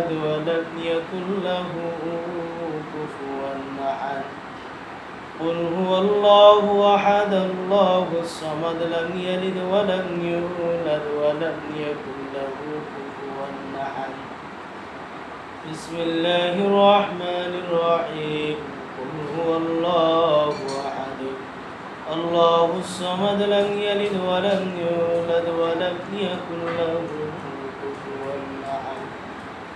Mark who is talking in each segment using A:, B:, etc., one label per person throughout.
A: ولم يكن له كفوا أحد. قل هو الله أحد الله الصمد لم يلد ولم يولد ولم يكن له كفوا أحد. بسم الله الرحمن الرحيم. قل هو الله أحد. الله الصمد لم يلد ولم يولد ولم يكن له أحد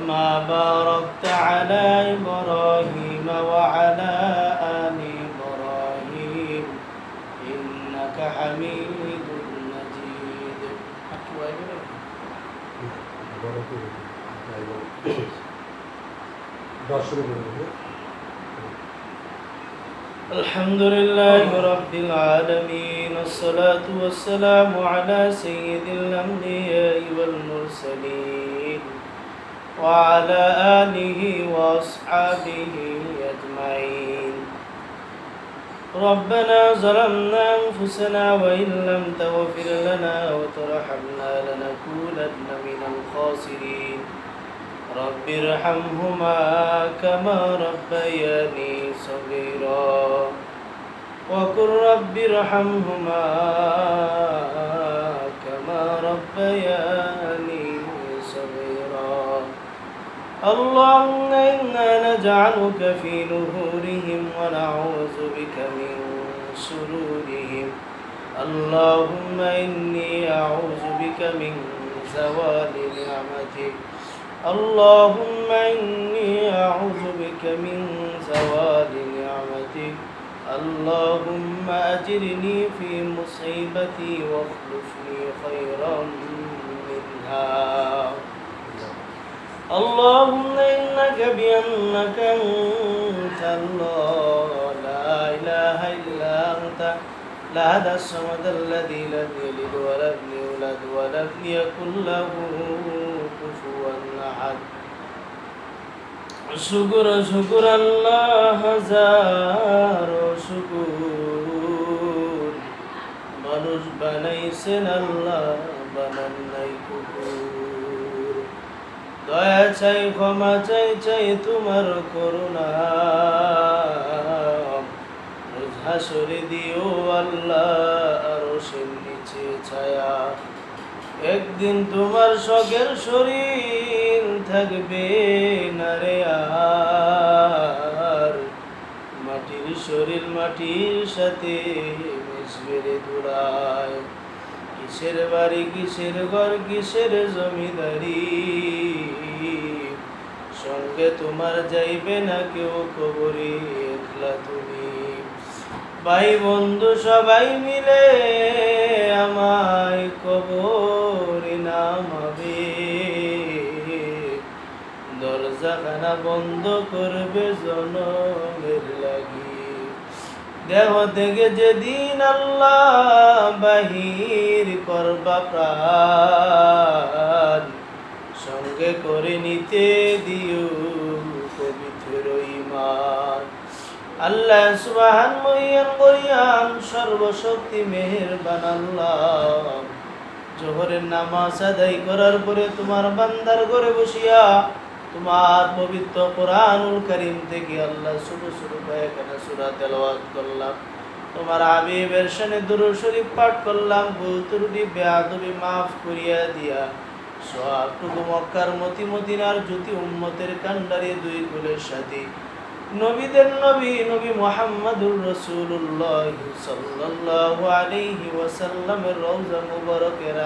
A: كما باركت على إبراهيم وعلى آل إبراهيم إنك حميد مجيد. الحمد لله رب العالمين والصلاة والسلام على سيد الأنبياء والمرسلين. وعلى آله وأصحابه أجمعين. ربنا ظلمنا أنفسنا وإن لم تغفر لنا وترحمنا لنكونن من الخاسرين. رب ارحمهما كما ربياني صغيرا. وقل رب ارحمهما كما ربياني اللهم إنا نجعلك في نهورهم ونعوذ بك من شرورهم. اللهم إني أعوذ بك من زوال نعمتك. اللهم إني أعوذ بك من زوال نعمتك. اللهم أجرني في مصيبتي واخلفني خيرا منها. اللهم إنك بأنك أنت الله لا إله إلا أنت لا هذا الصمد الذي لم يلد ولم يولد ولم يكن له كفوا أحد শুকুর শুকুর আল্লাহ হাজার শুকুর মানুষ বানাইছেন আল্লাহ বানান নাই কুকুর দয়া চাই, ক্ষমা চাই চাই তোমার করুণা। রোজ হাসরে দিও আল্লাহ আরও নিচে ছায়া। একদিন তোমার শখের শরীর থাকবে না রে আর। মাটির শরীর মাটির সাথে মিশবে রে দুরায়। কিসের বাড়ি, কিসের ঘর, কিসের জমিদারি? সঙ্গে তোমার যাইবে না কেউ কবরে? একলা তুমি। ভাই বন্ধু সবাই মিলে আমায় কবরে নামাবে। দরজাখানা বন্ধ করবে জনমের লাগি। দেহ থেকে যেদিন আল্লাহ বাহির করবা প্রাণ, সঙ্গে করে নিতে দিও আল্লাহ সুবহান মহিয়ান গরিয়ান সর্বশক্তি মেহেরবান আল্লাহ। জোহরের নামাজ আদায় করার পরে তোমার বান্দার ঘরে বসিয়া তোমার পবিত্র কোরআনুল করিম থেকে আল্লাহ শুরু শুরু এখানে সুরা তেলাওয়াত করলাম। তোমার আবিবের সানে দুরু শরীফ পাঠ করলাম, ভুল ত্রুটি, বেয়াদবি মাফ করিয়া দিয়া। সবটুকু মক্কার মতি মদিনার জ্যোতি উম্মতের কান্ডারে দুই কুলের সাথে। নবীদের নবী নবী মোহাম্মদুর রসুল্লাহ সাল্লাল্লাহু আলাইহি ওয়াসাল্লামের রওজা মুবারকের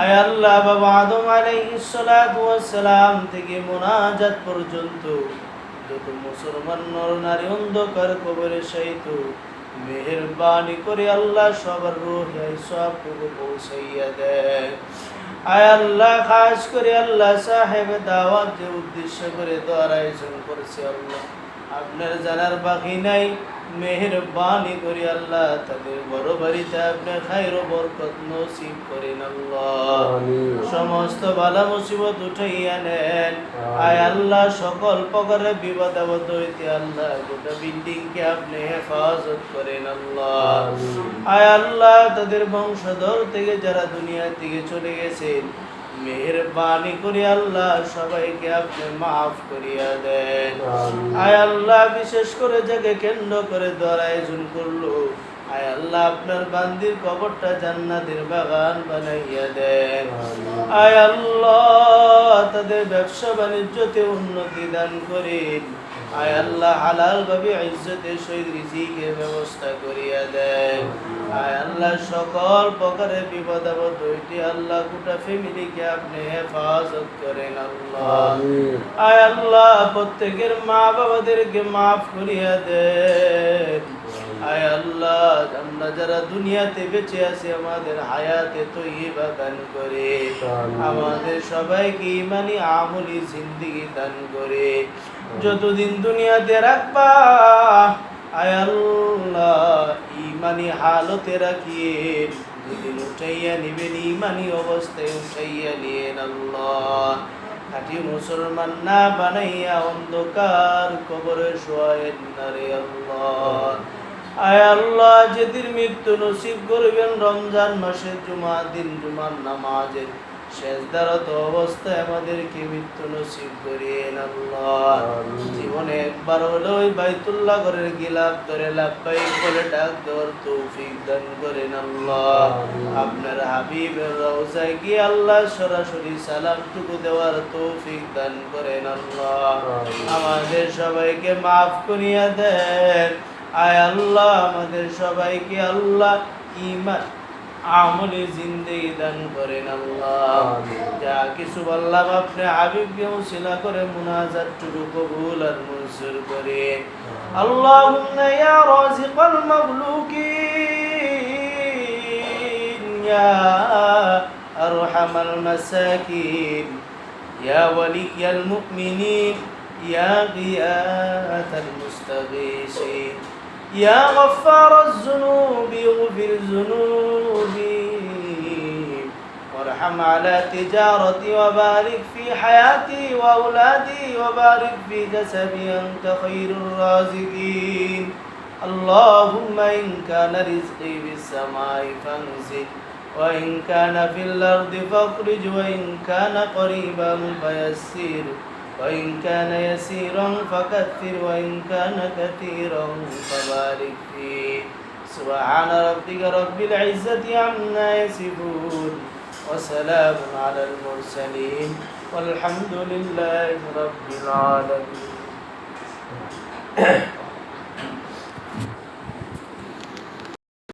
A: আয় আল্লাহ, বাবা আদম আলাইহিস সালাতু ওয়াসসালাম থেকে মুনাজাত পর্যন্ত যত মুসলমান নর, নারী অন্ধকার কবরে সহিত মেহেরবানি করে আল্লাহ সবার রোহে সবটুকু পৌঁছাইয়া দেয়। আয় আল্লাহ, খাস করে আল্লাহ সাহেব দাওয়াত যে উদ্দেশ্য করে দোয়ার আয়োজন করেছে আল্লাহ। আপনার জানার বাকি নাই। মেহেরবানি করে আল্লাহ তাদের বড় বাড়িতে আপনার খাইর বরকত নসিব করেন আল্লাহ। সমস্ত বালা মুসিবত উঠাইয়া নেন। আয় আল্লাহ সকল প্রকারে বিপদ আপদ হইতে আল্লাহ গোটা বিল্ডিং কে আপনি হেফাজত করেন আল্লাহ। আয় আল্লাহ তাদের বংশধর থেকে যারা দুনিয়া থেকে চলে গেছেন মেহরবানি করে আল্লাহ সবাইকে আপনি মাফ করিয়া দেন। আয় আল্লাহ বিশেষ করে যাকে কেন্দ্র করে দর জুন করল আয় আল্লাহ আপনার বান্দির কবরটা জান্নাতের বাগান বানাইয়া দেন। আয় আল্লাহ তাদের ব্যবসা বাণিজ্যতে উন্নতি দান করেন। আয় আল্লাহ হালাল ভাবে ইজ্জতের সহিত রিজিকের ব্যবস্থা করিয়া দেন। আয় আল্লাহ সকল প্রকারে বিপদ আপদ হইতে আল্লাহ গোটা ফ্যামিলিকে আপনি হেফাজত করেন আল্লাহ। আয় আল্লাহ প্রত্যেকের মা বাবাদেরকে মাফ করিয়া দেন। আয় আল্লাহ আমরা যারা দুনিয়াতে বেঁচে আছি আমাদের হায়াতে দান করে। আমাদের সবাইকে ইমানি আমলি জিন্দিগি দান করে। যতদিন দুনিয়াতে রাখবা আয় আল্লাহ ইমানি হালতে রাখিয়ে যেদিন উঠাইয়া নিবেন ইমানি অবস্থায় উঠাইয়া নিয়েন আল্লাহ। খাঁটি মুসলমান না বানাইয়া অন্ধকার কবরে শোয়েন না রে আল্লাহ। আয় আল্লাহ যেদিন মৃত্যু নসিব করবেন রমজান মাসের জুমা দিন জুমার নামাজের শেষ দারত অবস্থায় আমাদেরকে মৃত্যু নসিব করিয়েন আল্লাহ। জীবনে একবার হলো ওই বাইতুল্লাহ ঘরের গিলাপ ধরে লাভবাই বলে ডাক দেওয়ার তৌফিক দান করেন আল্লাহ। আপনার হাবিবের রওজায় গিয়ে আল্লাহ সরাসরি সালামটুকু দেওয়ার তৌফিক দান করেন আল্লাহ। আমাদের সবাইকে মাফ করিয়া দেন। আয় আল্লাহ আমাদের সবাইকে আল্লাহ ইমান আমলে জিন্দেগি দান করেন আল্লাহ যা কিছু বললাম আপনি হাবিবকে উসিলা করে মুনাজাত টুকু কবুল আর মনসুর করে اللهم يا رازق المملوكين يا أرحم المساكين يا ولي المؤمنين يا غياث المستغيثين يا غفار الذنوب اغفر ذنوبي. وارحم على تجارتي وبارك في حياتي وأولادي وبارك في كسبي أنت خير الرازقين. اللهم إن كان رزقي في السماء فانزل وإن كان في الأرض فاخرج وإن كان قريبا فيسير وإن كان يسيرا فكثر وإن كان كثيرا فبارك فيه. سبحان ربك رب العزة عما يصفون وسلام على المرسلين والحمد لله رب العالمين.